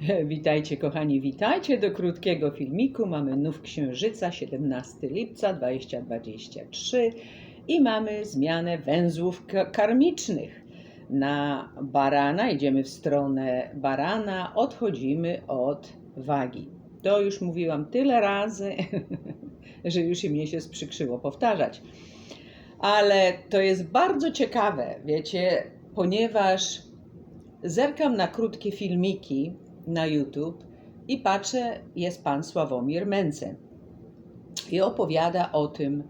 Witajcie kochani, witajcie do krótkiego filmiku. Mamy nów księżyca, 17 lipca 2023 i mamy zmianę węzłów ka- karmicznych. Na barana idziemy w stronę barana, odchodzimy od wagi. To już mówiłam tyle razy, że już i mnie się sprzykrzyło powtarzać. Ale to jest bardzo ciekawe, wiecie, ponieważ zerkam na krótkie filmiki na YouTube i patrzę, jest pan Sławomir Mencen. I opowiada o tym,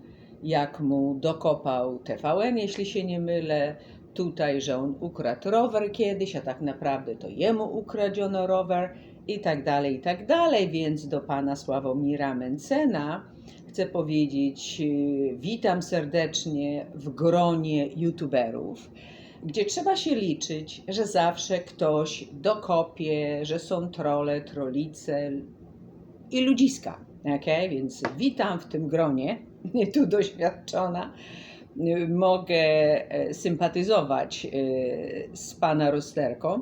jak mu dokopał TVN, jeśli się nie mylę, tutaj, że on ukradł rower kiedyś, a tak naprawdę to jemu ukradziono rower i tak dalej, i tak dalej. Więc do pana Sławomira Mencena chcę powiedzieć, yy, witam serdecznie w gronie YouTuberów gdzie trzeba się liczyć, że zawsze ktoś dokopie, że są trole, trolice i ludziska. Okay? Więc witam w tym gronie, nie tu doświadczona. Mogę e, sympatyzować y, z pana rozterką.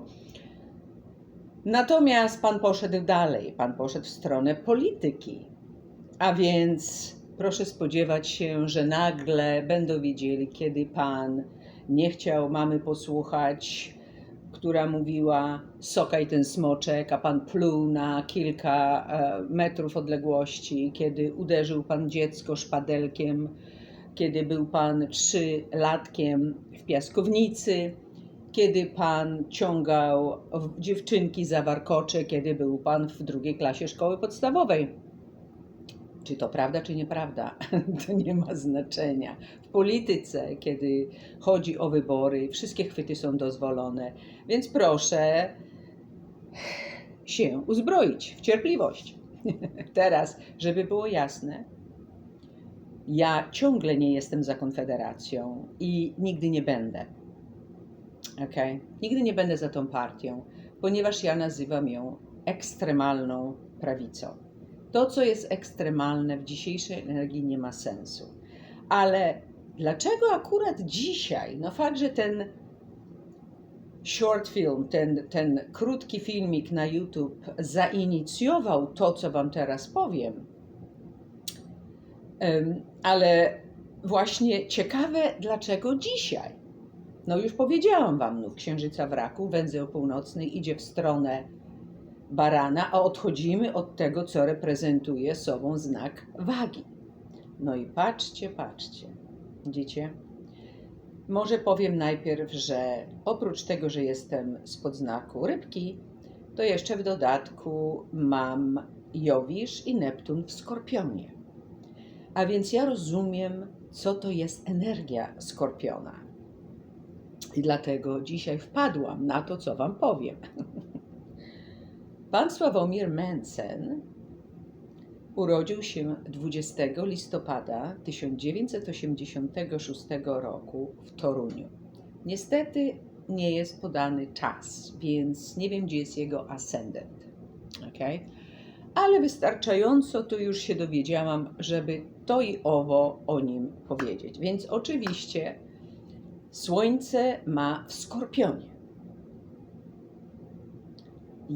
Natomiast pan poszedł dalej, pan poszedł w stronę polityki. A więc proszę spodziewać się, że nagle będą wiedzieli, kiedy pan nie chciał mamy posłuchać, która mówiła sokaj ten smoczek, a pan pluł na kilka e, metrów odległości, kiedy uderzył pan dziecko szpadelkiem, kiedy był pan trzylatkiem w piaskownicy, kiedy pan ciągał dziewczynki za warkocze, kiedy był pan w drugiej klasie szkoły podstawowej. Czy to prawda, czy nieprawda, to nie ma znaczenia. W polityce, kiedy chodzi o wybory, wszystkie chwyty są dozwolone, więc proszę się uzbroić w cierpliwość. Teraz, żeby było jasne, ja ciągle nie jestem za Konfederacją i nigdy nie będę. Ok? Nigdy nie będę za tą partią, ponieważ ja nazywam ją ekstremalną prawicą. To, co jest ekstremalne w dzisiejszej energii, nie ma sensu. Ale dlaczego akurat dzisiaj? No fakt, że ten short film, ten, ten krótki filmik na YouTube zainicjował to, co Wam teraz powiem, Em, ale właśnie ciekawe, dlaczego dzisiaj. No już powiedziałam Wam, no, Księżyca w raku, węzeł północny idzie w stronę barana, a odchodzimy od tego, co reprezentuje sobą znak wagi. No i patrzcie, patrzcie. Widzicie? Może powiem najpierw, że oprócz tego, że jestem spod znaku rybki, to jeszcze w dodatku mam Jowisz i Neptun w skorpionie. A więc ja rozumiem, co to jest energia skorpiona. I dlatego dzisiaj wpadłam na to, co Wam powiem. Pan Sławomir Mencen urodził się 20 listopada 1986 roku w Toruniu. Niestety nie jest podany czas, więc nie wiem, gdzie jest jego ascendent. Okay? Ale wystarczająco tu już się dowiedziałam, żeby to i owo o nim powiedzieć. Więc oczywiście Słońce ma w skorpionie.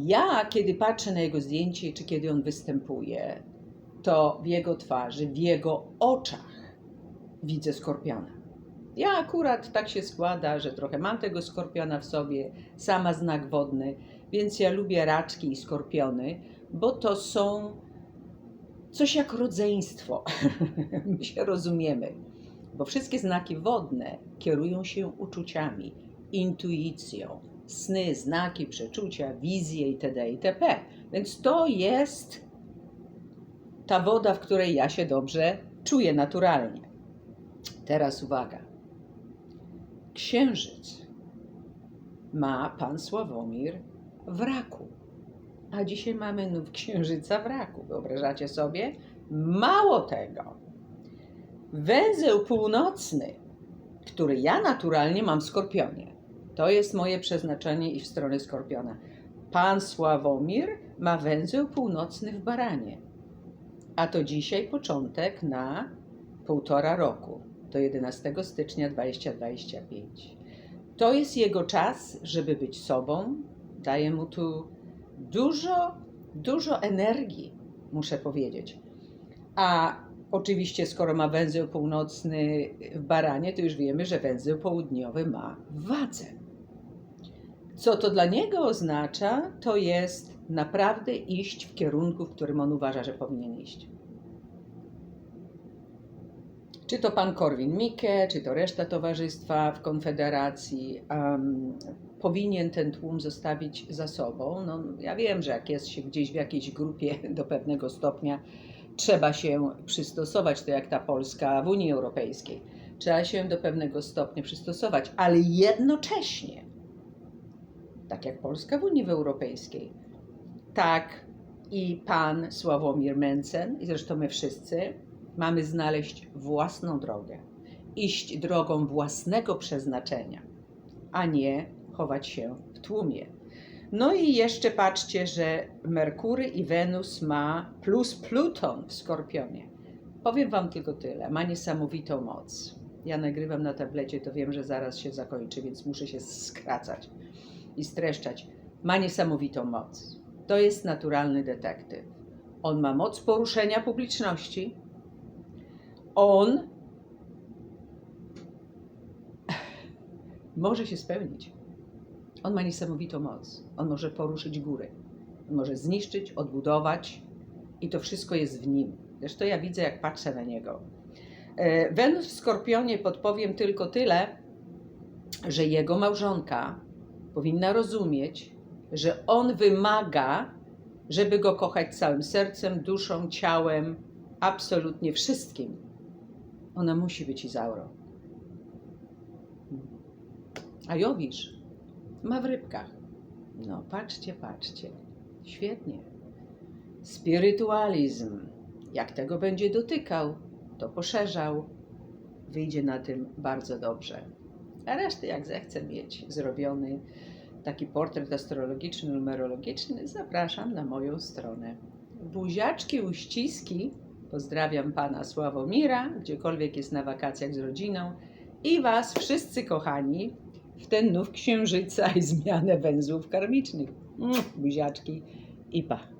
Ja, kiedy patrzę na jego zdjęcie, czy kiedy on występuje, to w jego twarzy, w jego oczach widzę skorpiona. Ja akurat tak się składa, że trochę mam tego skorpiona w sobie, sama znak wodny, więc ja lubię raczki i skorpiony, bo to są coś jak rodzeństwo. My się rozumiemy, bo wszystkie znaki wodne kierują się uczuciami, intuicją, sny, znaki, przeczucia, wizje itd. itp. Więc to jest ta woda, w której ja się dobrze czuję naturalnie. Teraz uwaga. Księżyc ma pan Sławomir w raku. A dzisiaj mamy nów księżyca w raku. Wyobrażacie sobie? Mało tego. Węzeł północny, który ja naturalnie mam w skorpionie. To jest moje przeznaczenie i w stronę skorpiona. Pan Sławomir ma węzeł północny w baranie. A to dzisiaj początek na półtora roku, do 11 stycznia 2025. To jest jego czas, żeby być sobą. Daję mu tu dużo, dużo energii, muszę powiedzieć. A oczywiście, skoro ma węzeł północny w baranie, to już wiemy, że węzeł południowy ma w wadze. Co to dla niego oznacza, to jest naprawdę iść w kierunku, w którym on uważa, że powinien iść. Czy to pan Korwin-Mikke, czy to reszta towarzystwa w Konfederacji, em, powinien ten tłum zostawić za sobą. No, ja wiem, że jak jest się gdzieś w jakiejś grupie do pewnego stopnia, trzeba się przystosować, to jak ta Polska w Unii Europejskiej. Trzeba się do pewnego stopnia przystosować, ale jednocześnie, tak jak Polska w Unii Europejskiej, tak i pan Sławomir Mencen, i zresztą my wszyscy, mamy znaleźć własną drogę, iść drogą własnego przeznaczenia, a nie chować się w tłumie. No i jeszcze patrzcie, że Merkury i Wenus ma plus Pluton w Skorpionie. Powiem Wam tylko tyle, ma niesamowitą moc. Ja nagrywam na tablecie, to wiem, że zaraz się zakończy, więc muszę się skracać i streszczać. Ma niesamowitą moc. To jest naturalny detektyw. On ma moc poruszenia publiczności. On może się spełnić. On ma niesamowitą moc. On może poruszyć góry. On może zniszczyć, odbudować i to wszystko jest w nim. Zresztą ja widzę, jak patrzę na niego. E, Wenus w Skorpionie podpowiem tylko tyle, że jego małżonka powinna rozumieć, że on wymaga, żeby go kochać całym sercem, duszą, ciałem, absolutnie wszystkim. Ona musi być Izaurą. A Jowisz ma w rybkach. No, patrzcie, patrzcie. Świetnie. Spirytualizm. Jak tego będzie dotykał, to poszerzał. Wyjdzie na tym bardzo dobrze. A resztę, jak zechce mieć zrobiony taki portret astrologiczny, numerologiczny, zapraszam na moją stronę. Buziaczki, uściski. Pozdrawiam pana Sławomira, gdziekolwiek jest na wakacjach z rodziną i was wszyscy kochani w ten nów księżyca i zmianę węzłów karmicznych. Buziaczki i pa.